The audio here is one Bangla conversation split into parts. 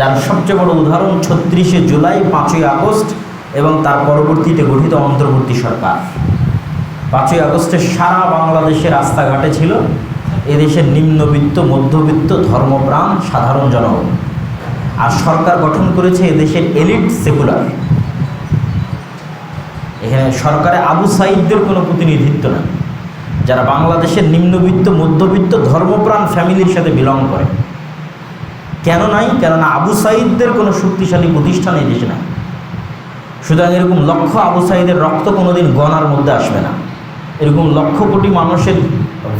যার সবচেয়ে বড় উদাহরণ ছত্রিশে জুলাই, পাঁচই আগস্ট এবং তার পরবর্তীতে গঠিত অন্তর্বর্তী সরকার। পাঁচই আগস্টে সারা বাংলাদেশে রাস্তাঘাটে ছিল। এদেশের নিম্নবিত্ত, মধ্যবিত্ত, ধর্মপ্রাণ, সাধারণ জনগণ। আর সরকার গঠন করেছে এদেশের এলিট সেকুলার। এখানে সরকারে আবু সাইদদের কোনো প্রতিনিধিত্ব নেই। যারা বাংলাদেশের নিম্নবিত্ত, মধ্যবিত্ত, ধর্মপ্রাণ ফ্যামিলির সাথে বিলং করে। কেন নাই? কেননা আবু সাইদদের কোনো শক্তিশালী প্রতিষ্ঠান এই দেশে নাই। সুতরাং এরকম লক্ষ আবু সাইদের রক্ত কোনোদিন গণার মধ্যে আসবে না। এরকম লক্ষ কোটি মানুষের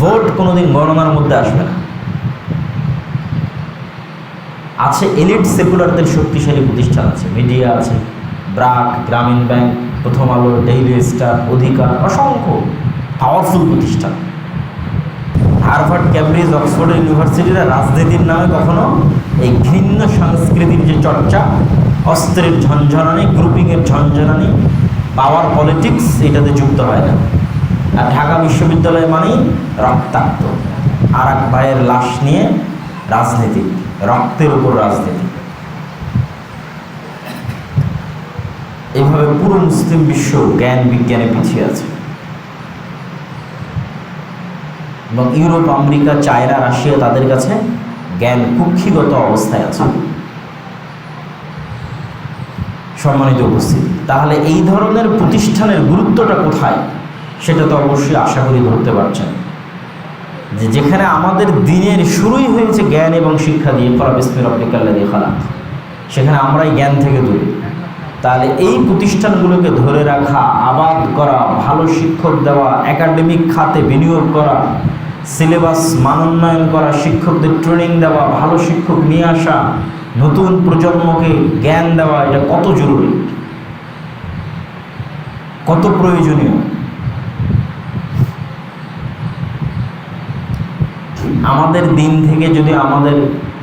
ভোট কোনোদিন গণনার মধ্যে আসবে না। আছে এলিট সেকুলারদের শক্তিশালী প্রতিষ্ঠান আছে। মিডিয়া আছে, ব্রাক, গ্রামীণ ব্যাংক, প্রথম আলো ডেইলি স্টার, অধিকার, অসংখ্য পাওয়ারফুল প্রতিষ্ঠান। হার্ভার্ড ক্যামব্রিজ অক্সফোর্ড ইউনিভার্সিটিরা রাজনীতির নামে কখনো এই ঘৃণ্য সংস্কৃতির যে চর্চা, অস্ত্রের ঝঞ্ঝনানি গ্রুপিংয়ের ঝঞ্ঝনানি পাওয়ার পলিটিক্স এটাতে যুক্ত হয় না। আর ঢাকা বিশ্ববিদ্যালয় মানেই রক্তাক্ত। আর এক ভাইয়ের লাশ নিয়ে রাজনীতি, রক্তের উপর রাজনীতি। এইভাবে পুরো মুসলিম বিশ্ব জ্ঞান বিজ্ঞানে পিছিয়ে আছে। এবং ইউরোপ, আমেরিকা, চায়না, রাশিয়া তাদের কাছে জ্ঞান কুক্ষিগত অবস্থায় আছে। সম্মানিত উপস্থিতি, তাহলে এই ধরনের প্রতিষ্ঠানের গুরুত্বটা কোথায়? সেটা তো অবশ্যই আশা করি ধরতে পারছেন। যে যেখানে আমাদের দিনের শুরুই হয়েছে জ্ঞান এবং শিক্ষা দিয়ে ফলা বিসমির রব্বিকাল্লা দিয়ে খালা সেখানে আমরাই জ্ঞান থেকে দূরে। তাহলে এই প্রতিষ্ঠানগুলোকে ধরে রাখা, আবাদ করা, ভালো শিক্ষক দেওয়া একাডেমিক খাতে বিনিয়োগ করা সিলেবাস মানোন্নয়ন করা শিক্ষকদের ট্রেনিং দেওয়া, ভালো শিক্ষক নিয়ে আসা, নতুন প্রজন্মকে জ্ঞান দেওয়া, এটা কত জরুরি? কত প্রয়োজনীয়? আমাদের দিন থেকে যদি আমাদের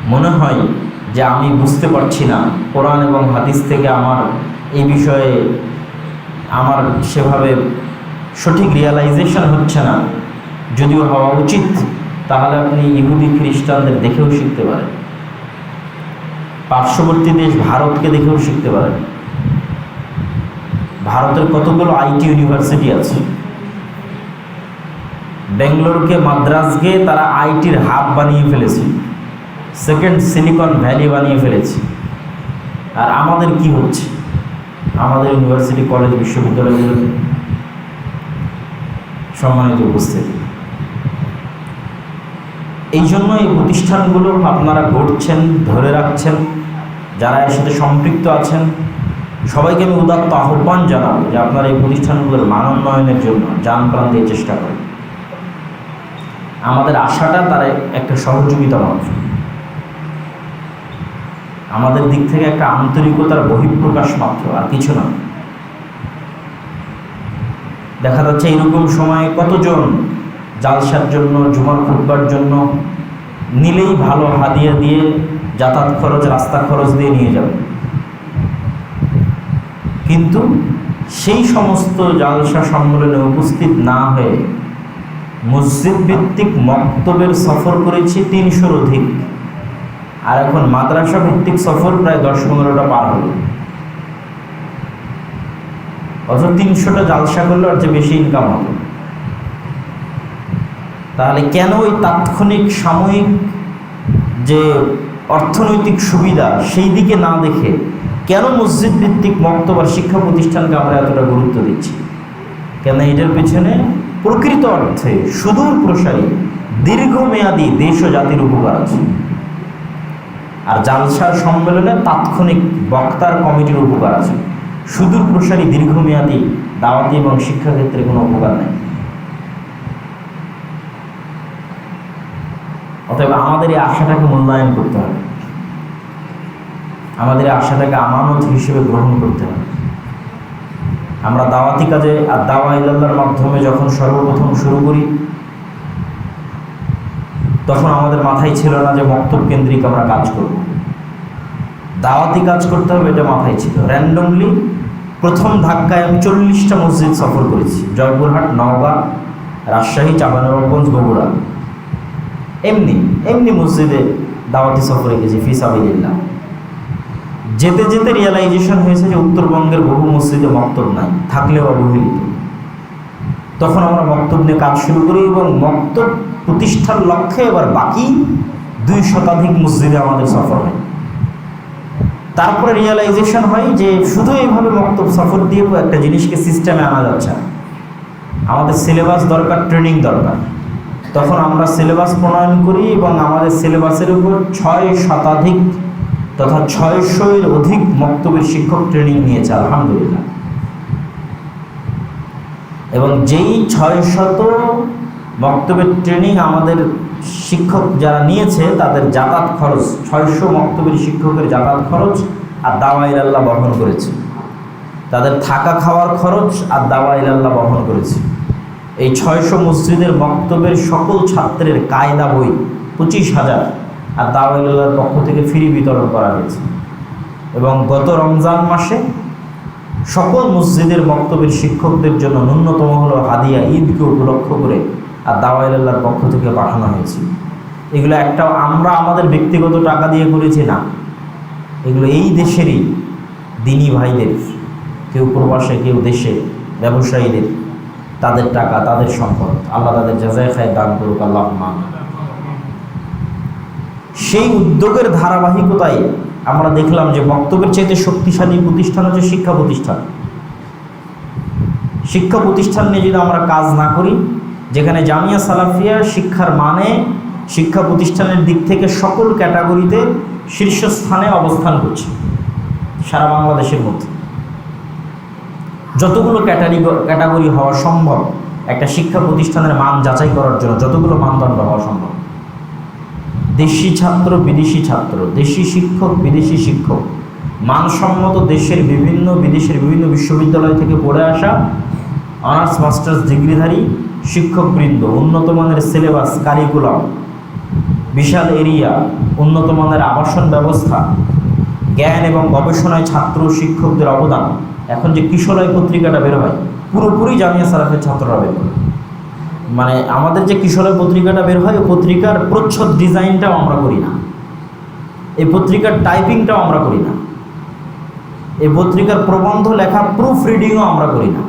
মনে হয় যে আমি বুঝতে পারছি না, কোরআন এবং হাদিস থেকে আমার এই বিষয়ে আমার সেভাবে সঠিক রিয়ালাইজেশন হচ্ছে না যদিও হওয়া উচিত, তাহলে আপনি ইহুদি খ্রিস্টানদের দেখেও শিখতে পারেন। পার্শ্ববর্তী দেশ ভারতকে দেখেও শিখতে পারেন। ভারতের কতগুলো আইটি ইউনিভার্সিটি আছে? বেঙ্গলোরকে মাদ্রাসকে তারা আইটির হাব বানিয়ে ফেলেছে। সেকেন্ড সিলিকন ভ্যালি বানিয়ে ফেলেছে। আর আমাদের কি হচ্ছে? আমাদের ইউনিভার্সিটি, কলেজ, বিশ্ববিদ্যালয়গুলোতে সম্মানিত উপস্থিতি। এই জন্য এই প্রতিষ্ঠানগুলো আপনারা গড়ছেন ধরে রাখছেন, যারা এর সাথে সম্পৃক্ত আছেন। সবাইকে আমি উদাত্ত আহ্বান জানাব যে আপনারা এই প্রতিষ্ঠানগুলোর মানোন্নয়নের জন্য যান প্রাণ দিয়ে চেষ্টা করেন। আমাদের আশাটা তার একটা সহযোগিতা মাত্র। আমাদের দিক থেকে একটা আন্তরিকতার বহিঃপ্রকাশ মাত্র, আর কিছু না। দেখা যাচ্ছে এরকম সময়ে কতজন জালসার জন্য, জুমার খুববার জন্য নিলেই ভালো হাদিয়া দিয়ে যাতায়াত খরচ, রাস্তা খরচ দিয়ে নিয়ে যাবে। কিন্তু সেই সমস্ত জালসা সম্মেলনে উপস্থিত না হয়ে মসজিদ ভিত্তিক মক্তবের সফর করেছি তিনশোর অধিক। আর এখন মাদ্রাসা ভিত্তিক সফর প্রায় দশ পনেরোটা পার হলো। অথচ তিনশোটা জালসা করলে আর যে বেশি ইনকাম হবে। তাহলে কেন ওই তাৎক্ষণিক সাময়িক যে অর্থনৈতিক সুবিধা সেই দিকে না দেখে কেন মসজিদ ভিত্তিক মক্তব আর শিক্ষা প্রতিষ্ঠানকে আমরা এতটা গুরুত্ব দিচ্ছি? কেন এটার পেছনে প্রকৃত অর্থে সুদূর প্রসারী, দীর্ঘমেয়াদী দেশ ও জাতির উপকার আছে। আর জালসার সম্মেলনে তাৎক্ষণিক বক্তার কমিটির উপকার আছে। সুদূর প্রসারী, দীর্ঘমেয়াদী দাওয়াতি এবং শিক্ষাক্ষেত্রে কোনো উপকার নেই। অতএব আমাদের এই আশাটাকে মূল্যায়ন করতে হবে। আমাদের এই আশাটাকে আমানত হিসেবে গ্রহণ করতে হবে। আমরা দাওয়াতি কাজে আর দাওয়া ইল্লাহর মাধ্যমে যখন সর্বপ্রথম শুরু করি, তখন আমাদের মাথায় ছিল না যে মক্তব কেন্দ্রিক আমরা কাজ করব। দাওয়াতি কাজ করতে হবে, এটা মাথায় ছিল। র্যান্ডমলি প্রথম ধাক্কায় আমি চল্লিশটা মসজিদ সফর করেছি। জয়পুরহাট, নওগাঁ, রাজশাহী চাঁপানবাবগঞ্জ বগুড়া। এমনি এমনি মসজিদে দাওয়াতি সফরে গেছি ফিসাবিল্লাহ যেতে যেতে রিয়েলাইজেশন হয়েছে যে উত্তরবঙ্গের বহু মসজিদে মক্তব নাই, থাকলেও অবহেলিত। তখন আমরা মক্তব নিয়ে কাজ শুরু করি এবং মক্তব প্রতিষ্ঠার লক্ষ্যে এবার বাকি দুই শতাধিক মসজিদে আমাদের সফর হয়। তারপরে রিয়েলাইজেশন হয় যে শুধু এইভাবে মক্তব সফর দিয়ে একটা জিনিসকে সিস্টেমে আনা যাচ্ছে আমাদের সিলেবাস দরকার ট্রেনিং দরকার। তখন আমরা সিলেবাস প্রণয়ন করি এবং আমাদের সিলেবাসের উপর ছয় শতাধিক তথা ছয়শো এর অধিক মক্তবের শিক্ষক ট্রেনিং নিয়েছে, আলহামদুলিল্লাহ। এবং যেই ছয় শত মক্তবের ট্রেনিং আমাদের শিক্ষক যারা নিয়েছে, তাদের যাতায়াত খরচ, ছয়শো মক্তবের শিক্ষকের যাতায়াত খরচ আর দাওয়াইল আল্লাহ বহন করেছে। তাদের থাকা খাওয়ার খরচ আর দাওয়াইল আল্লাহ বহন করেছে। এই ছয়শো মসজিদের বক্তব্যের সকল ছাত্রের কায়দা বই পঁচিশ হাজার। আর দাওয়াইল্লাহর পক্ষ থেকে ফ্রি বিতরণ করা হয়েছে। এবং গত রমজান মাসে সকল মসজিদের বক্তব্যের শিক্ষকদের জন্য ন্যূনতম হল হাদিয়া ঈদকে উপলক্ষ করে আর দাওয়াইল্লাহর পক্ষ থেকে পাঠানো হয়েছে। এগুলো একটা আমরা আমাদের ব্যক্তিগত টাকা দিয়ে করেছি না। এগুলো এই দেশেরই দিনী ভাইদের, কেউ প্রবাসে, কেউ দেশে, ব্যবসায়ীদের। তাদের টাকা, তাদের সম্পদ। আল্লাহ তাদের যাজায় খায় দান করুক, আল্লাহ সেই উদ্যোগের ধারাবাহিকতায় আমরা দেখলাম যে বক্তব্যের চাইতে শক্তিশালী প্রতিষ্ঠান হচ্ছে শিক্ষা প্রতিষ্ঠান। শিক্ষা প্রতিষ্ঠান নিয়ে যদি আমরা কাজ না করি, যেখানে জামিয়া সালাফিয়া শিক্ষার মানে শিক্ষা প্রতিষ্ঠানের দিক থেকে সকল ক্যাটাগরিতে শীর্ষস্থানে অবস্থান করছে সারা বাংলাদেশের মধ্যে। যতগুলো ক্যাটাগরি ক্যাটাগরি হওয়া সম্ভব, একটা শিক্ষা প্রতিষ্ঠানের মান যাচাই করার জন্য যতগুলো মানদণ্ড হওয়া সম্ভব। দেশি ছাত্র, বিদেশি ছাত্র, দেশি শিক্ষক, বিদেশি শিক্ষক, মানসম্মত দেশের বিভিন্ন, বিদেশের বিভিন্ন বিশ্ববিদ্যালয় থেকে পড়ে আসা অনার্স, মাস্টার্স, ডিগ্রিধারী, শিক্ষকবৃন্দ, উন্নত মানের সিলেবাস কারিকুলাম বিশাল এরিয়া, উন্নত মানের আবাসন ব্যবস্থা, জ্ঞান এবং গবেষণায় ছাত্র শিক্ষকদের অবদান। এখন যে কিশোরয় পত্রিকাটা বের হয়, পুরোপুরি জামিয়া সারাফের ছাত্ররা বের মানে আমাদের যে কিশোরয় পত্রিকাটা বের হয়, ওই পত্রিকার প্রচ্ছদ ডিজাইনটাও আমরা করি না। এই পত্রিকার টাইপিংটাও আমরা করি না। এই পত্রিকার প্রবন্ধ লেখা প্রুফ রিডিংও আমরা করি না।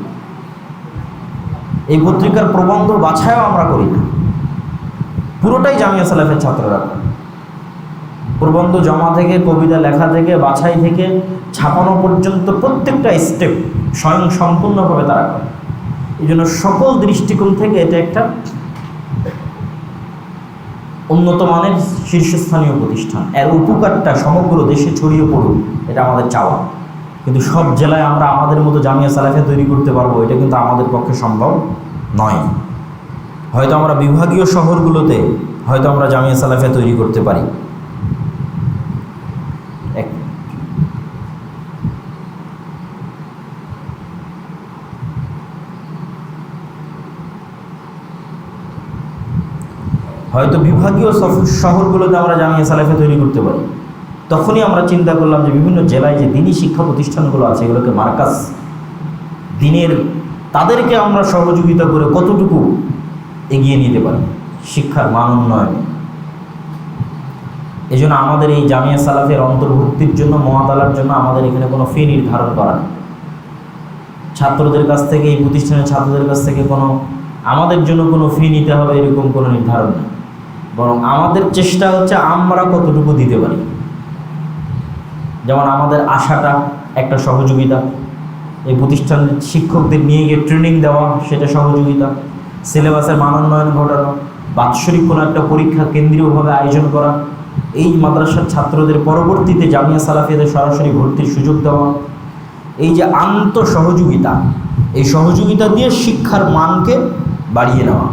এই পত্রিকার প্রবন্ধ বাছাইও আমরা করি না। পুরোটাই জামিয়া সালাফের ছাত্ররা করে। প্রবন্ধ জমা থেকে, কবিতা লেখা থেকে, বাছাই থেকে ছাপানো পর্যন্ত প্রত্যেকটা স্টেপ স্বয়ং সম্পূর্ণভাবে তারা করে। এই জন্য সকল দৃষ্টিকোণ থেকে এটা একটা উন্নত মানের শীর্ষস্থানীয় প্রতিষ্ঠান। এর উপকারটা সমগ্র দেশে ছড়িয়ে পড়ুক, এটা আমাদের চাওয়া। কিন্তু সব জেলায় আমরা আমাদের মতো জামিয়া সালাফে তৈরি করতে পারব, এটা কিন্তু আমাদের পক্ষে সম্ভব নয়। হয়তো আমরা বিভাগীয় শহরগুলোতে, হয়তো আমরা জামিয়া সালাফে তৈরি করতে পারি এক হয়তো বিভাগীয় শহরগুলোতে আমরা জামিয়া সালাফে তৈরি করতে পারি। তখনই আমরা চিন্তা করলাম যে বিভিন্ন জেলায় যে দিনী শিক্ষা প্রতিষ্ঠানগুলো আছে, এগুলোকে মার্কাস দিনের, তাদেরকে আমরা সহযোগিতা করে কতটুকু এগিয়ে নিতে পারি? শিক্ষার মান উন্নয়নে। এই জন্য আমাদের এই জামিয়া সালাফের অন্তর্ভুক্তির জন্য, মহাতালার জন্য আমাদের এখানে কোনো ফি নির্ধারণ করা নেই। ছাত্রদের কাছ থেকে, এই প্রতিষ্ঠানের ছাত্রদের কাছ থেকে কোনো, আমাদের জন্য কোনো ফি নিতে হবে, এরকম কোনো নির্ধারণ নেই। বরং আমাদের চেষ্টা হচ্ছে আমরা কতটুকু দিতে পারি। যেমন আমাদের আশাটা, একটা সহযোগিতা, এই প্রতিষ্ঠান শিক্ষকদের নিয়ে গিয়ে ট্রেনিং দেওয়া, সেটা সহযোগিতা সিলেবাসের মানোন্নয়ন ঘটানো, বাৎসরিক কোনো একটা পরীক্ষা কেন্দ্রীয়ভাবে আয়োজন করা, এই মাদ্রাসার ছাত্রদের পরবর্তীতে জামিয়া সালাফিয়াদের সরাসরি ভর্তির সুযোগ দেওয়া, এই যে আন্ত সহযোগিতা এই সহযোগিতা দিয়ে শিক্ষার মানকে বাড়িয়ে নেওয়া।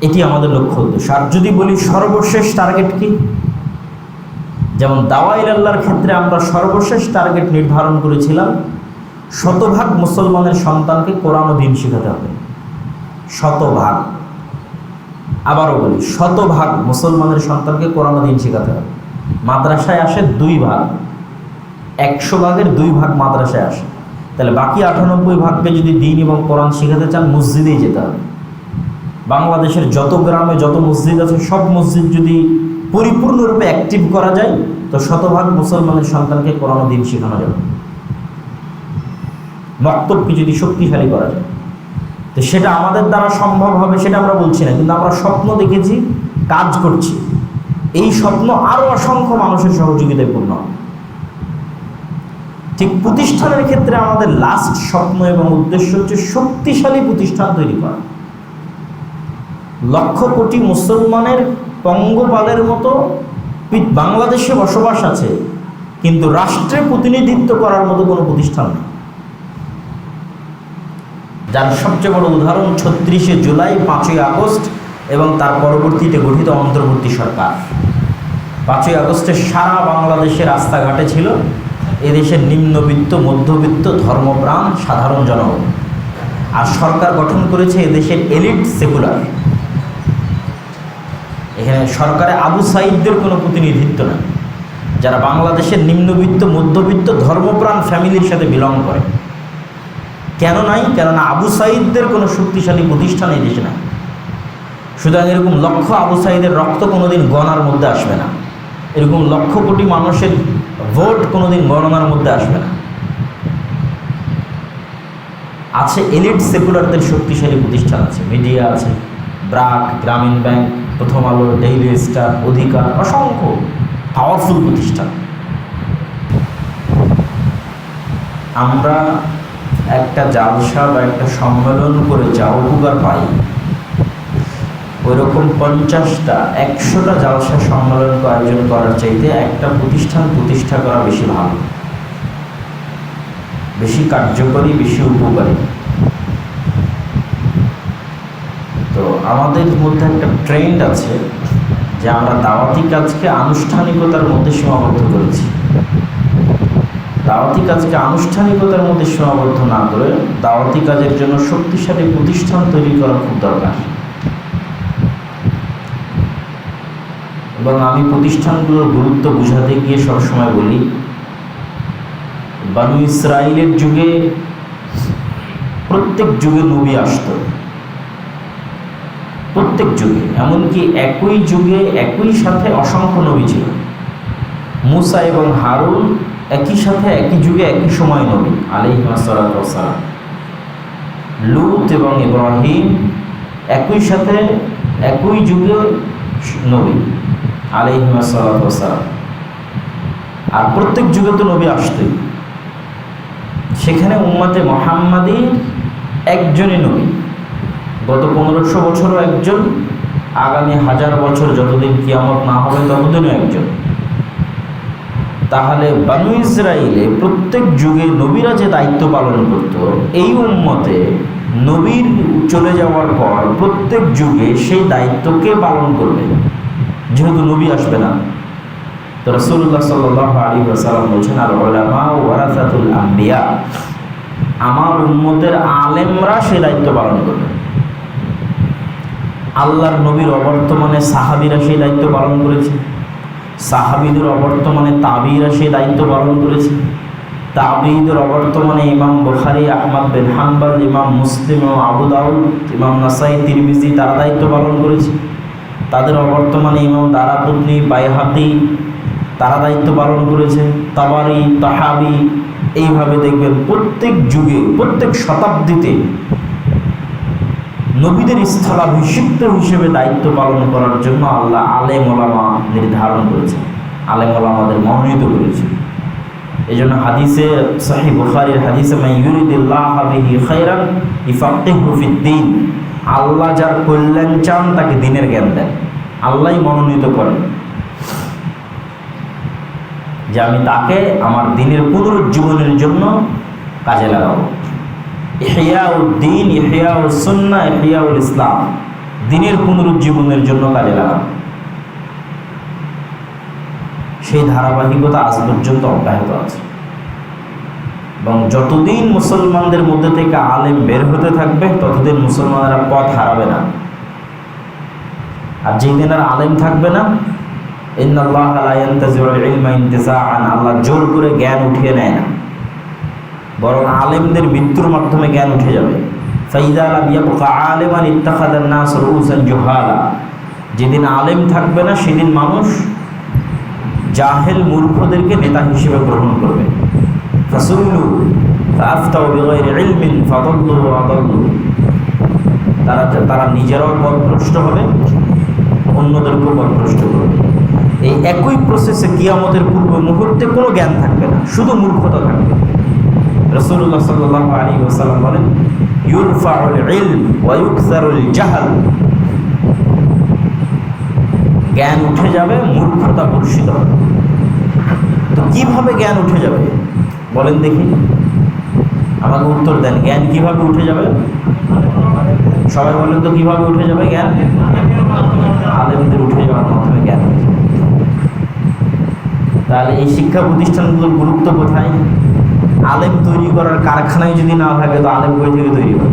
এটি আমাদের লক্ষ্য উদ্দেশ্য। আর যদি বলি সর্বশেষ টার্গেট কি? যেমন দাওয়াইল আল্লাহর ক্ষেত্রে আমরা সর্বশেষ টার্গেট নির্ধারণ করেছিলাম, শতভাগ মুসলমানের সন্তানকে কোরআন দিন শেখাতে হবে। শতভাগ। আবারও বলি, শতভাগ মুসলমানের সন্তানকে কোরআন দিন শেখাতে হবে। মাদ্রাসায় আসে দুই ভাগ। একশো ভাগের দুই ভাগ মাদ্রাসায় আসে। তাহলে বাকি আটানব্বই ভাগকে যদি দিন এবং কোরআন শেখাতে চান, মসজিদেই যেতে হবে। বাংলাদেশের যত গ্রামে যত মসজিদ আছে, সব মসজিদ যদি পরিপূর্ণরূপে অ্যাক্টিভ করা যায়, তো শতভাগ মুসলমানের সন্তানকে কোরআন দিন শেখানো যাবে। বক্তব্যকে যদি শক্তিশালী করা যায়। তো সেটা আমাদের দ্বারা সম্ভব হবে সেটা আমরা বলছি না, কিন্তু আমরা স্বপ্ন দেখেছি, কাজ করছি। এই স্বপ্ন আরও অসংখ্য মানুষের সহযোগিতায় পূর্ণ। ঠিক প্রতিষ্ঠানের ক্ষেত্রে আমাদের লাস্ট স্বপ্ন এবং উদ্দেশ্য হচ্ছে শক্তিশালী প্রতিষ্ঠান তৈরি করা। লক্ষ কোটি মুসলমানের পঙ্গপালের মতো বাংলাদেশে বসবাস আছে, কিন্তু রাষ্ট্রে প্রতিনিধিত্ব করার মতো কোনো প্রতিষ্ঠান নেই। যার সবচেয়ে বড় উদাহরণ ছত্রিশে জুলাই, পাঁচই আগস্ট এবং তার পরবর্তীতে গঠিত অন্তর্বর্তী সরকার। পাঁচই আগস্টে সারা বাংলাদেশের রাস্তাঘাটে ছিল, এদেশের নিম্নবিত্ত, মধ্যবিত্ত, ধর্মপ্রাণ, সাধারণ জনগণ। আর সরকার গঠন করেছে এদেশের এলিট সেকুলার। এখানে সরকারে আবু সাইদদের কোনো প্রতিনিধিত্ব নেই। যারা বাংলাদেশের নিম্নবিত্ত, মধ্যবিত্ত, ধর্মপ্রাণ ফ্যামিলির সাথে বিলং করে। কেন নাই? কেননা আবু সাইদদের কোনো শক্তিশালী প্রতিষ্ঠান এই দেশে নাই। সুতরাং এরকম লক্ষ আবু সাইদের রক্ত কোনোদিন গণার মধ্যে আসবে না। এরকম লক্ষ কোটি মানুষের ভোট কোনোদিন গণনার মধ্যে আসবে না। আছে এলিট সেকুলারদের শক্তিশালী প্রতিষ্ঠান আছে। মিডিয়া আছে, ব্রাক, গ্রামীণ ব্যাংক প্রথম আলো ডেইলি স্টার অধিকার, অসংখ্য পাওয়ারফুল প্রতিষ্ঠান। আমরা একটা জালসা বা একটা সম্মেলন করে যা উপকার পাই, ওইরকম পঞ্চাশটা, একশোটা জালসা সম্মেলন আয়োজন করার চাইতে একটা প্রতিষ্ঠান প্রতিষ্ঠা করা বেশি ভালো। বেশি কার্যকরী, বেশি উপকারী। তো আমাদের মধ্যে একটা ট্রেন্ড আছে যে আমরা দাওয়াতি কাজকে আনুষ্ঠানিকতার মধ্যে সীমাবদ্ধ করেছি। দাওয়াতি কাজকে আনুষ্ঠানিকতার মধ্যে সীমাবদ্ধ না করে দাওয়াতি কাজের জন্য শক্তিশালী প্রতিষ্ঠান তৈরি করা খুব দরকার। এবং আমি প্রতিষ্ঠানগুলোর গুরুত্ব বোঝাতে গিয়ে সবসময় বলি, বানু ইসরায়েলের যুগে প্রত্যেক যুগে নবী আসতো। প্রত্যেক যুগে, এমনকি একই যুগে, একই সাথে অসংখ্য নবী ছিল। মুসা এবং হারুন একই সাথে একই যুগে, একই সময় নবী আলিহাসালাম লুত এবং ইব্রাহিম একই সাথে, একই যুগে নবী আলিহাসালাম আর প্রত্যেক যুগে তো নবী আসতই। সেখানে উম্মাতে মোহাম্মদীর একজনই নবী। গত পনেরোশো বছরও একজন, আগামী হাজার বছর যতদিন কিয়ামত না হবে ততদিনও একজন। তাহলে বানু ইসরায়েলে প্রত্যেক যুগে নবীরা যে দায়িত্ব পালন করত, এই উম্মতে নবীর চলে যাওয়ার পর প্রত্যেক যুগে সেই দায়িত্বকে পালন করবে? যেহেতু নবী আসবে না। তো রসুল্লাহ সাল্লাহ আলী বলছেন আর ওলামা ওয়ারাসাতুল আম্বিয়া। আমার উম্মতের আলেমরা সেই দায়িত্ব পালন করবে। আল্লাহর নবীর অবর্তমানে সাহাবিরা সেই দায়িত্ব পালন করেছে। সাহাবিদের অবর্তমানে তাবিরা সেই দায়িত্ব পালন করেছে। তাবিদের অবর্তমানে ইমাম বখারি, আহমদ বিন হাম্বাল, ইমাম মুসলিম ও আবু দাউদ, ইমাম নাসাই, তিরমিজি তারা দায়িত্ব পালন করেছে। তাদের অবর্তমানে ইমাম দারাপুতনি বাইহাতি তারা দায়িত্ব পালন করেছে। তাবারি, তাহাবি, এইভাবে দেখবেন প্রত্যেক যুগে, প্রত্যেক শতাব্দীতে নবীদের স্থলাভিষিক্ত হিসেবে দায়িত্ব পালন করার জন্য আল্লাহ আলেম ওলামা নির্ধারণ করেছেন। আলেম ওলামাদের মনোনীত করেছে এই জন্য হাদিসে, সাহি বুখারির হাদিসে খাইরান আল্লাহ যার কল্যাণ চান তাকে দিনের জ্ঞান দেন। আল্লাহই মনোনীত করেন। যে আমি তাকে আমার দিনের পুনরুজ্জীবনের জন্য কাজে লাগাবো। ইহিয়াউদ্দিন ইহিয়াউল সুন্না ইহিয়াউল ইসলাম দিনের পুনরুজ্জীবনের জন্য কাজে লাগানো। সেই ধারাবাহিকতা আজ পর্যন্ত অব্যাহত আছে। এবং যতদিন মুসলমানদের মধ্যে থেকে আলেম বের হতে থাকবে, ততদিন মুসলমানেরা পথ হারাবে না। আর যেই দিন আর আলেম থাকবে না আল্লাহ জোর করে জ্ঞান উঠিয়ে নেয় না। বরং আলেমদের মৃত্যুর মাধ্যমে জ্ঞান উঠে যাবে। যেদিন আলেম থাকবে না, সেদিন মানুষ জাহেল মূর্খদেরকে নেতা হিসেবে গ্রহণ করবে। তারা তারা নিজেরাও পথভ্রষ্ট হবে অন্যদেরকেও পথভ্রষ্ট করবে। এই একই প্রসেসে কিয়ামতের পূর্ব মুহূর্তে কোনো জ্ঞান থাকবে না, শুধু মূর্খতা থাকবে। রসুল্লাহ সাল্লাহ আলী ওসাল্লাম বলেন, ইউরফাউল ইলম ওয়া ইউকসারুল জাহাল। জ্ঞান উঠে যাবে, মূর্খতা বর্ষিত হবে। তো কীভাবে জ্ঞান উঠে যাবে? বলেন দেখি। আমাকে উত্তর দেন, জ্ঞান কীভাবে উঠে যাবে? সবাই বলেন তো কীভাবে উঠে যাবে জ্ঞান? আলেমদের উঠে যাওয়ার মাধ্যমে জ্ঞান। তাহলে এই শিক্ষা প্রতিষ্ঠানগুলোর গুরুত্ব কোথায়? আলেম তৈরি করার কারখানায় যদি না থাকে, তো আলেম কই থেকে তৈরি হবে?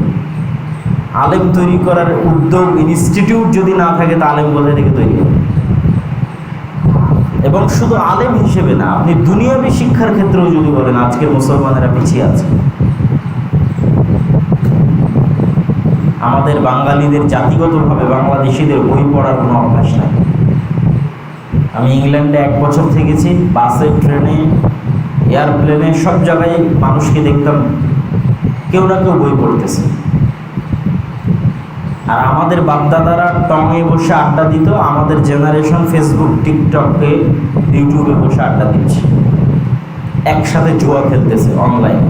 আলেম তৈরি করার উদ্যোগ ইনস্টিটিউট যদি না থাকে, তো আলেম কোথায় থেকে তৈরি হবে? এবং শুধু আলেম হিসেবে না, আপনি দুনিয়াবী শিক্ষার ক্ষেত্রেও যদি বলেন, আজকের মুসলমানেরা পিছিয়ে আছে। আমাদের বাঙালিদের জাতিগতভাবে বাংলাদেশিদের বই পড়ার কোনো অভ্যাস নাই। আমি ইংল্যান্ডে এক বছর থেকেছি, বাসে, ট্রেনে এয়ারপ্লেনে সব জায়গায় মানুষকে দেখতাম, কেউ না কেউ বই পড়তেছে। আর আমাদের বাপদাদারা টঙে বসে আড্ডা দিত, আমাদের জেনারেশন ফেসবুক টিকটকে ইউটিউবে বসে আড্ডা দিচ্ছে। একসাথে জুয়া খেলতেছে অনলাইনে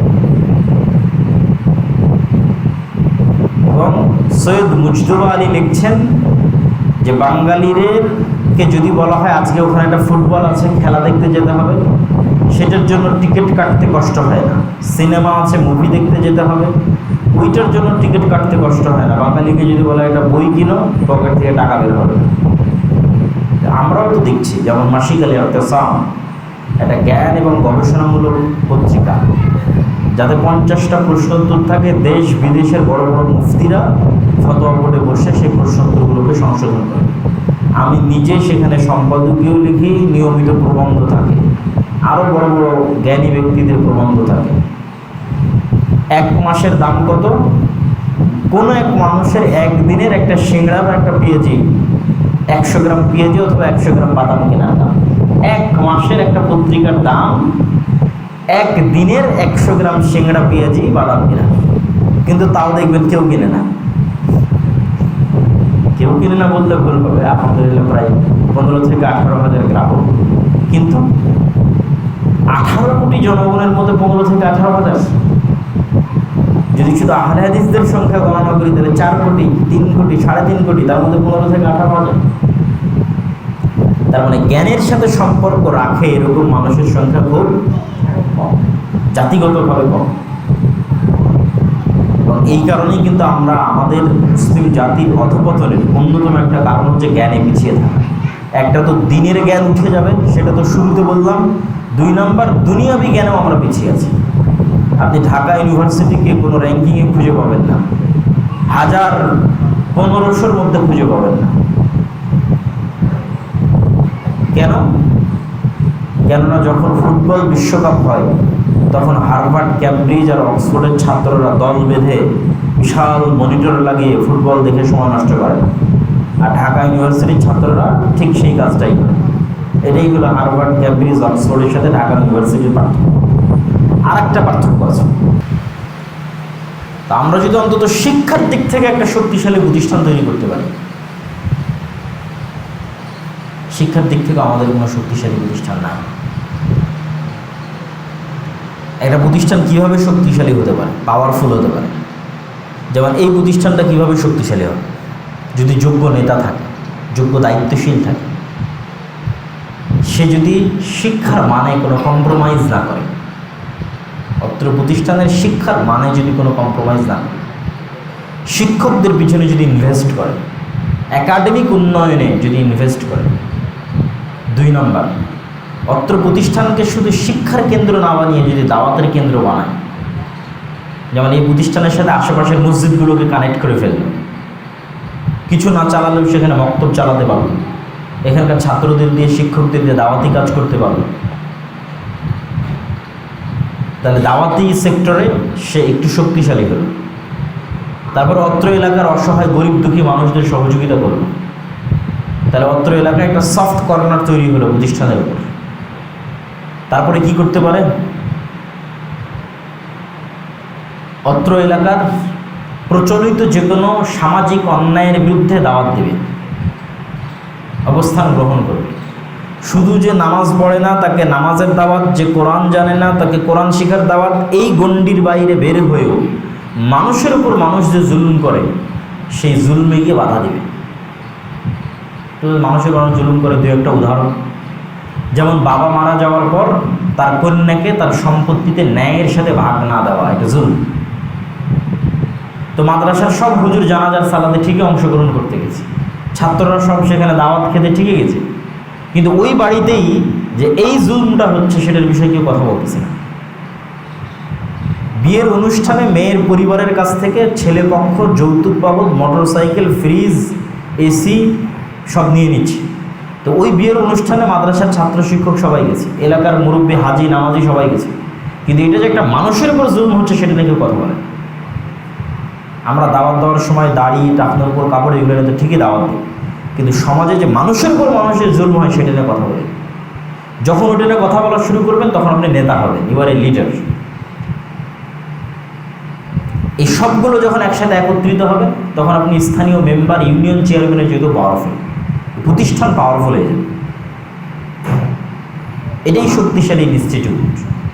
এবং সৈয়দ মুজদুবা আলী লিখছেন যে বাঙালিদেরকে যদি বলা হয় আজকে ওখানে একটা ফুটবল আছে, খেলা দেখতে যেতে হবে। সেটার জন্য টিকিট কাটতে কষ্ট হয় না। সিনেমা আছে মুভি দেখতে যেতে হবে। ওইটার জন্য টিকিট কাটতে কষ্ট হয় না। বাঙালিকে যদি বলা একটা বই কিনো, পকেট থেকে টাকা বের হবে আমরাও তো দেখছি, যেমন মাসিক আলী সাম, একটা জ্ঞান এবং গবেষণামূলক পত্রিকা, যাতে পঞ্চাশটা প্রশ্নোত্তর থাকে, দেশ বিদেশের বড় বড় মুফতিরা ফতোয়া বোর্ডে বসে সেই প্রশ্নোত্তরগুলোকে সংশোধন করে। আমি নিজে সেখানে সম্পাদকীয় লিখি, নিয়মিত প্রবন্ধ থাকে। আরও বড় বড় জ্ঞানী ব্যক্তিদের প্রবন্ধ থাকে। এক মাসের দাম কত? কোনো এক মানুষের একদিনের একটা সিংড়া বা একটা পেঁয়াজি একশো গ্রাম পেঁয়াজি অথবা একশো গ্রাম বাদাম কেনার দাম। এক মাসের একটা পত্রিকার দাম এক দিনের একশো গ্রাম সিংড়া পেঁয়াজি, বাদাম কেনা। কিন্তু তাও দেখবেন কেউ কিনে না। কেউ কিনে না বললে ভুল হবে। আপনাদের হলো প্রায় পনেরো থেকে আঠারো হাজার গ্রাহক। কিন্তু আঠারো কোটি জনগণের মধ্যে পনেরো থেকে আঠারো হাজার যদি শুধু আহলে সংখ্যা গণনা করি, তাহলে চার কোটি, তিন কোটি, সাড়ে তিন কোটি, তার মধ্যে পনেরো থেকে আঠারো হাজার। তার মানে জ্ঞানের সাথে সম্পর্ক রাখে এরকম মানুষের সংখ্যা খুব জাতিগতভাবে কম। এবং এই কারণেই কিন্তু আমরা আমাদের মুসলিম জাতির অধপতনের অন্যতম একটা কারণ হচ্ছে জ্ঞানে পিছিয়ে থাকা। একটা তো দিনের জ্ঞান উঠে যাবে, সেটা তো শুরুতে বললাম দুই নাম্বার, দুনিয়াবি জ্ঞানেও আমরা পিছিয়ে আছি। আপনি ঢাকা ইউনিভার্সিটিকে কোনো র্যাঙ্কিংয়ে খুঁজে পাবেন না। হাজার পনেরোশোর মধ্যে খুঁজে পাবেন না। কেন? কেননা যখন ফুটবল বিশ্বকাপ হয়, তখন হার্ভার্ড, ক্যামব্রিজ আর অক্সফোর্ডের ছাত্ররা দল বেঁধে বিশাল মনিটর লাগিয়ে ফুটবল দেখে সময় নষ্ট করে। আর ঢাকা ইউনিভার্সিটির ছাত্ররা ঠিক সেই কাজটাই করে। এটাই হলো হার্ভার্ড ক্যামব্রিজ অক্সফোর্ডের সাথে ঢাকা ইউনিভার্সিটির পার্থক্য আর একটা পার্থক্য আছে। তা আমরা যদি অন্তত শিক্ষার দিক থেকে একটা শক্তিশালী প্রতিষ্ঠান তৈরি করতে পারি, শিক্ষার দিক থেকে আমাদের কোনো শক্তিশালী প্রতিষ্ঠান নাই। একটা প্রতিষ্ঠান কীভাবে শক্তিশালী হতে পারে? পাওয়ারফুল হতে পারে। যেমন এই প্রতিষ্ঠানটা কীভাবে শক্তিশালী হবে? যদি যোগ্য নেতা থাকে, যোগ্য দায়িত্বশীল থাকে সে যদি শিক্ষার মানে কোনো কম্প্রোমাইজ না করে, অত্র প্রতিষ্ঠানের শিক্ষার মানে যদি কোনো কম্প্রোমাইজ না করে, শিক্ষকদের পিছনে যদি ইনভেস্ট করে একাডেমিক উন্নয়নে যদি ইনভেস্ট করে, দুই নম্বর, অত্র প্রতিষ্ঠানকে শুধু শিক্ষার কেন্দ্র না বানিয়ে যদি দাওয়াতের কেন্দ্র বানায়, যেমন এই প্রতিষ্ঠানের সাথে আশেপাশের মসজিদগুলোকে কানেক্ট করে ফেলল, কিছু না চালালেও সেখানে বক্তব্য চালাতে পারল এখানকার ছাত্রদের দিয়ে, শিক্ষকদের দিয়ে দাওয়াতি কাজ করতে পারল তাহলে দাওয়াতি সেক্টরে সে একটু শক্তিশালী হলো। তারপর অত্র এলাকার অসহায়, গরিব দুঃখী মানুষদের সহযোগিতা করল। তাহলে অত্র এলাকায় একটা সফট কর্নার তৈরি হলো প্রতিষ্ঠানের উপর। তারপরে কি করতে পারে? অত্র এলাকার প্রচলিত যে কোনো সামাজিক অন্যায়ের বিরুদ্ধে দাওয়াত দেবে। অবস্থান গ্রহণ করবে শুধু যে নামাজ পড়ে না, তাকে নামাজের দাওয়াত, যে কোরআন জানে না, তাকে কোরআন শিখার দাওয়াত, এই গণ্ডির বাইরে বের হয়েও মানুষের উপর মানুষ যে জুলুম করে, সেই জুলমে গিয়ে বাধা দেবে। মানুষের মানুষ জুলুম করে দু একটা উদাহরণ। যেমন বাবা মারা যাওয়ার পর তার কন্যাকে তার সম্পত্তিতে ন্যায়ের সাথে ভাগ না দেওয়া, এটা জুলুম। তো মাদ্রাসার সব হুজুর জানাজার সালাদে ঠিকই অংশগ্রহণ করতে গেছে। ছাত্ররা সব সেখানে দাওয়াত খেতে ঠিকই গেছে। কিন্তু ওই বাড়িতেই যে এই জুলমটা হচ্ছে সেটার বিষয়ে কেউ কথা বলতেছে না। বিয়ের অনুষ্ঠানে মেয়ের পরিবারের কাছ থেকে ছেলে পক্ষ যৌতুক বাবদ, মোটরসাইকেল, ফ্রিজ, এসি সব নিয়ে নিচ্ছে। তো ওই বিয়ের অনুষ্ঠানে মাদ্রাসার ছাত্র শিক্ষক সবাই গেছে। এলাকার মুরব্বী, হাজি, নামাজি সবাই গেছে। কিন্তু এটা যে একটা মানুষের উপর জুলম হচ্ছে সেটা নিয়ে কেউ কথা বলে। আমরা দাওয়াত দেওয়ার সময় দাড়ি, টাকনোর উপর কাপড় এগুলো তো ঠিকই দাওয়াত দিই। কিন্তু সমাজে যে মানুষের উপর মানুষের জুলম হয়, সেটা নিয়ে কথা বলি। যখন ওটা নিয়ে কথা বলা শুরু করবেন, তখন আপনি নেতা হবেন ইউ আর এ লিডার এই সবগুলো যখন একসাথে একত্রিত হবে, তখন আপনি স্থানীয় মেম্বার ইউনিয়ন চেয়ারম্যানের যেহেতু পাওয়ারফুল প্রতিষ্ঠান পাওয়ারফুল হয়ে যাবে। এটাই শক্তিশালী ইনস্টিটিউট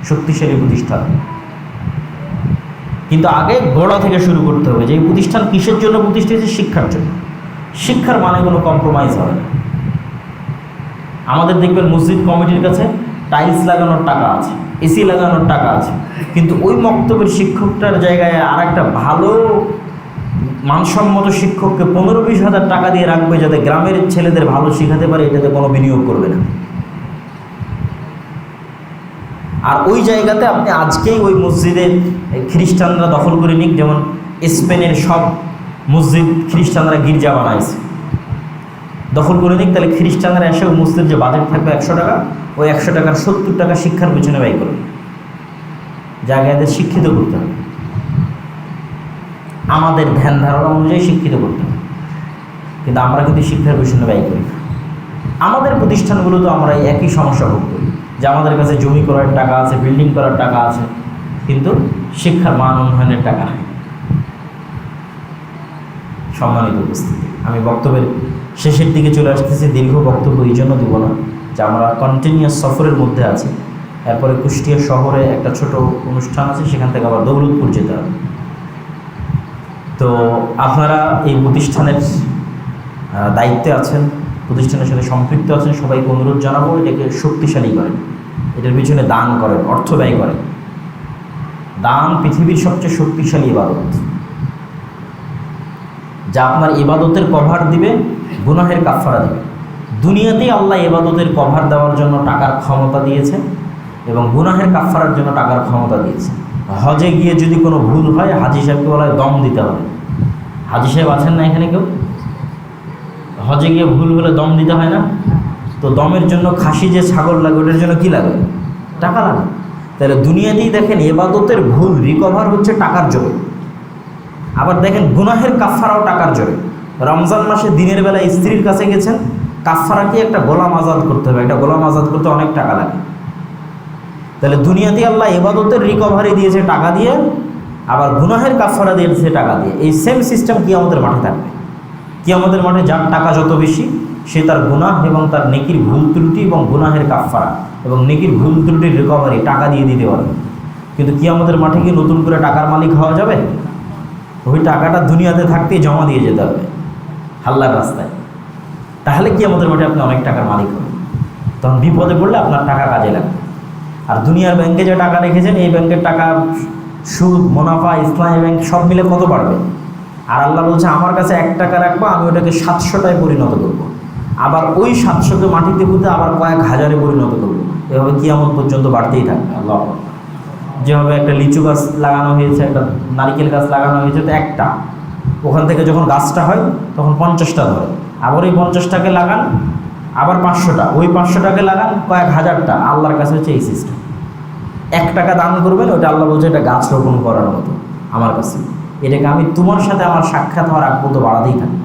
শক্তিশালী প্রতিষ্ঠান। কিন্তু আগে গোড়া থেকে শুরু করতে হবে যে প্রতিষ্ঠান কিসের জন্য প্রতিষ্ঠিত শিক্ষার জন্য। শিক্ষার মানে কোনো কম্প্রোমাইজ হবে না। আমাদের দেখবেন মসজিদ কমিটির কাছে টাইলস লাগানোর টাকা আছে এসি লাগানোর টাকা আছে। কিন্তু ওই মক্তবের শিক্ষকটার জায়গায় আর একটা ভালো মানসম্মত শিক্ষককে পনেরো বিশ হাজার টাকা দিয়ে রাখবে যাতে গ্রামের ছেলেদের ভালো শেখাতে পারে, এটাতে কোনো বিনিয়োগ করবে না। আর ওই জায়গাতে আপনি আজকেই ওই মসজিদে খ্রিস্টানরা দখল করে নিক, যেমন স্পেনের সব মসজিদ খ্রিস্টানরা গির্জা বানাইছে। দখল করে নিক, তাহলে খ্রিস্টানরা এসে ওই মসজিদের যে বাজেট থাকবে একশো টাকা, ওই একশো টাকার সত্তর টাকা শিক্ষার পেছনে ব্যয় করবে। জায়গায় শিক্ষিত করতে হবে। আমাদের ধ্যান ধারণা অনুযায়ী শিক্ষিত করতে হবে। কিন্তু আমরা কিন্তু শিক্ষার পেছনে ব্যয় করি আমাদের প্রতিষ্ঠানগুলো তো আমরা একই সমস্যা ভোগ করি। যে আমাদের কাছে জমি করার টাকা আছে বিল্ডিং করার টাকা আছে, কিন্তু শিক্ষার মান উন্নয়নের টাকা নেই। সম্মানিত উপস্থিতি, আমি বক্তব্যের শেষের দিকে চলে আসতেছি, দীর্ঘ বক্তব্য এই জন্য দেবো না যে আমরা কন্টিনিউয়াস সফরের মধ্যে আছি। এরপরে কুষ্টিয়া শহরে একটা ছোট অনুষ্ঠান আছে, সেখান থেকে আবার দৌলতপুর যেতে হবে। তো আপনারা এই প্রতিষ্ঠানের দায়িত্বে আছেন প্রতিষ্ঠানের সাথে সম্পৃক্ত আছেন, সবাইকে অনুরোধ জানাব, এটাকে শক্তিশালী করেন। এটার পিছনে দান করেন, অর্থ ব্যয় করেন। দান পৃথিবীর সবচেয়ে শক্তিশালী ইবাদত। যা আপনার ইবাদতের কভার দিবে, গুনাহের কাফারা দিবে। দুনিয়াতেই আল্লাহ ইবাদতের কভার দেওয়ার জন্য টাকার ক্ষমতা দিয়েছে এবং গুনাহের কাফারার জন্য টাকার ক্ষমতা দিয়েছে। হজে গিয়ে যদি কোনো ভুল হয়, হাজি সাহেবকে বলা হয় দম দিতে হবে। হাজি সাহেব আছেন না এখানে কেউ? হজে গিয়ে ভুল হলে দম দিতে হয় না? তো দমের জন্য খাসি যে ছাগল লাগে, ওটার জন্য কি লাগে? টাকা লাগে। তাহলে দুনিয়াতেই দেখেন এবাদতের ভুল রিকভার হচ্ছে টাকার জোরে। আবার দেখেন গুনাহের কাফারাও টাকার জোরে। রমজান মাসে দিনের বেলা স্ত্রীর কাছে গেছেন কাফারাকে একটা গোলাম আজাদ করতে হবে। একটা গোলাম আজাদ করতে অনেক টাকা লাগে। তাহলে দুনিয়াতে আল্লাহ এবাদতের রিকভারি দিয়েছে টাকা দিয়ে, আবার গুনাহের কাফারা দিয়েছে টাকা দিয়ে। এই সেম সিস্টেম কি আমাদের মাঠে থাকবে? কি আমাদের মাঠে যার টাকা যত বেশি, সে তার গুনাহ এবং তার নেকির ভুল ত্রুটি এবং গুনাহের কাফারা এবং নেকির ভুল ত্রুটির রিকভারি টাকা দিয়ে দিতে পারবে। কিন্তু কি আমাদের মাঠে কি নতুন করে টাকার মালিক হওয়া যাবে? ওই টাকাটা দুনিয়াতে থাকতেই জমা দিয়ে যেতে হবে। হাল্লার রাস্তায়। তাহলে কি আমাদের মাঠে আপনি অনেক টাকার মালিক হবেন। তখন বিপদে পড়লে আপনার টাকা কাজে লাগবে। আর দুনিয়ার ব্যাংকে যে টাকা রেখেছেন, এই ব্যাংকের টাকা সুদ, মুনাফা, ইসলামী ব্যাংক সব মিলে কত বাড়বে? আর আল্লাহ বলছে, আমার কাছে এক টাকা রাখব, আমি ওটাকে সাতশোটায় পরিণত করব। আবার ওই সাতশোকে মাটিতে পুঁতে আবার কয়েক হাজারে পরিণত করব। এভাবে কিয়ামত পর্যন্ত বাড়তেই থাকবে, আল্লাহ যেভাবে একটা লিচু গাছ লাগানো হয়েছে, একটা নারিকেল গাছ লাগানো হয়েছে, তো একটা। ওখান থেকে যখন গাছটা হয়, তখন পঞ্চাশটা ধরে। আবার ওই পঞ্চাশটাকে লাগান, আবার পাঁচশোটা। ওই পাঁচশোটাকে লাগান, কয়েক হাজারটা। আল্লাহর কাছে হচ্ছে এই সিস্টেম এক টাকা দান করবেন ওটা আল্লাহ বলছে, এটা গাছ রোপণ করার মতো আমার কাছে। এটাকে আমি তোমার সাথে আমার সাক্ষাৎ হওয়ার আগ পর্যন্ত বাড়াতেই থাকি।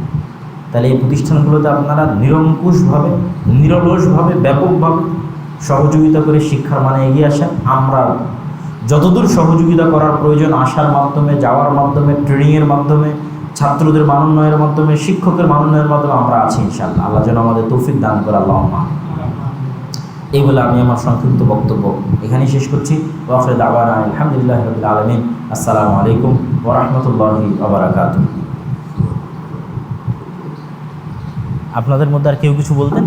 তাহলে এই প্রতিষ্ঠানগুলোতে আপনারা নিরঙ্কুশভাবে, নিরলসভাবে, ব্যাপকভাবে সহযোগিতা করে শিক্ষার মানে এগিয়ে আসেন। আমরা যতদূর সহযোগিতা করার প্রয়োজন আসার মাধ্যমে, যাওয়ার মাধ্যমে, ট্রেনিংয়ের মাধ্যমে, ছাত্রদের মানোন্নয়ের মাধ্যমে, শিক্ষকের মানোন্নয়ের মাধ্যমে আমরা আছি ইনশাআল্লাহ। আল্লাহ যেন আমাদের তৌফিক দান করে, আল্লাহ এই বলে আমি আমার সংক্ষিপ্ত বক্তব্য এখানেই শেষ করছি। ওয়াফরে দাওয়ানা আলহামদুলিল্লাহ আলমিন। আসসালামু আলাইকুম ওরহমতুল্লাহি আপনাদের মধ্যে আর কেউ কিছু বলতেন?